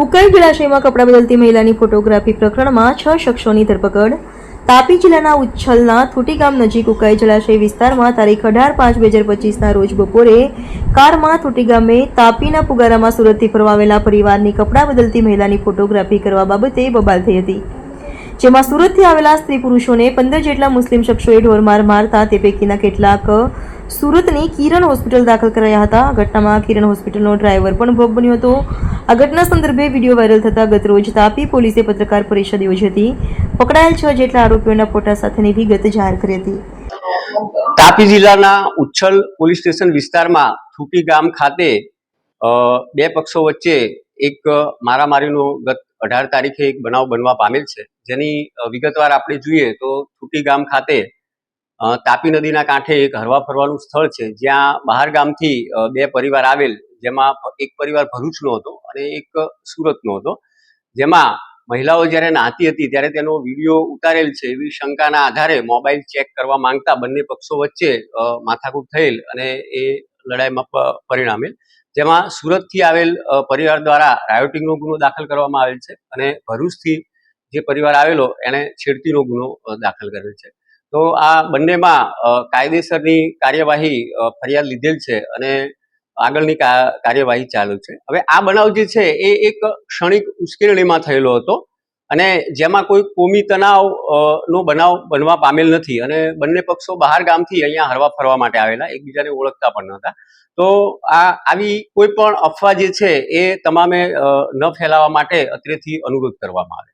ઉકાઈ જળાશયમાં કપડાં બદલતી મહિલાની ફોટોગ્રાફી પ્રકરણમાં છ શખ્સોની ધરપકડ. તાપી જિલ્લાના ઉચ્છલના થુટી ગામ નજીક ઉકાઈ જળાશય વિસ્તારમાં તારીખ અઢાર પાંચ બે હજાર પચીસના રોજ બપોરે કારમાં થુટી ગામે તાપીના પુગારામાં સુરતથી ફરવા આવેલા પરિવારની કપડાં બદલતી મહિલાની ફોટોગ્રાફી કરવા બાબતે બબાલ થઈ હતી. જેમાં સુરતથી આવેલા સ્ત્રી પુરુષોને પંદર જેટલા મુસ્લિમ શખ્સોએ ઢોરમાર મારતા તે પૈકીના કેટલાક સુરતની કિરણ હોસ્પિટલ દાખલ કરાયા હતા. ઘટનામાં કિરણ હોસ્પિટલનો ડ્રાઈવર પણ ભોગ બન્યો હતો. આ ઘટના સંદર્ભે વીડિયો વાયરલ થતા ગતરોજ તાપી પોલીસે પત્રકાર પરિષદ યોજી હતી પકડાયેલ છ જેટલા આરોપીઓના ફોટા સાથેની વિગત જાહેર કરી હતી. તાપી જિલ્લાના ઉચ્છલ પોલીસ સ્ટેશન વિસ્તારમાં થુટી ગામ ખાતે બે પક્ષો વચ્ચે એક મારામારીનો ગત અઢાર તારીખે એક બનાવ બનવા પામેલ છે. જેની વિગતવાર આપણે જોઈએ તો થુટી ગામ ખાતે તાપી નદીના કાંઠે એક હરવા ફરવાનું સ્થળ છે. જ્યાં બહાર ગામથી બે પરિવાર આવેલ જેમાં એક પરિવાર ભરૂચનો હતો અને એક સુરતનો હતો. જેમાં મહિલાઓ જ્યારે નાહતી હતી ત્યારે તેનો વીડિયો ઉતારેલ છે એવી શંકાના આધારે મોબાઈલ ચેક કરવા માંગતા બંને પક્ષો વચ્ચે માથાકૂટ થયેલ અને એ લડાઈમાં પરિણામેલ. જેમાં સુરતથી આવેલ પરિવાર દ્વારા રાયોટિંગનો ગુનો દાખલ કરવામાં આવેલ છે અને ભરૂચથી જે પરિવાર આવેલો એણે છેડતીનો ગુનો દાખલ કરેલ છે. તો આ બંનેમાં કાયદેસરની કાર્યવાહી ફરિયાદ લીધેલ છે અને આગળની કાર્યવાહી ચાલુ છે. હવે આ બનાવ જે છે, એ એક ક્ષણિક ઉશ્કેરણીમાં થયેલો હતો અને જેમાં કોઈ કોમી તણાવ નો બનાવ બનવા પામેલ નથી અને બંને પક્ષો બહાર ગામથી અહીંયા હરવા ફરવા માટે આવેલા, એકબીજાને ઓળખતા પણ નહોતા તો આ, આવી કોઈ પણ અફવા જે છે, એ તમામે ન ફેલાવા માટે અત્રેથી અનુરોધ કરવામાં આવે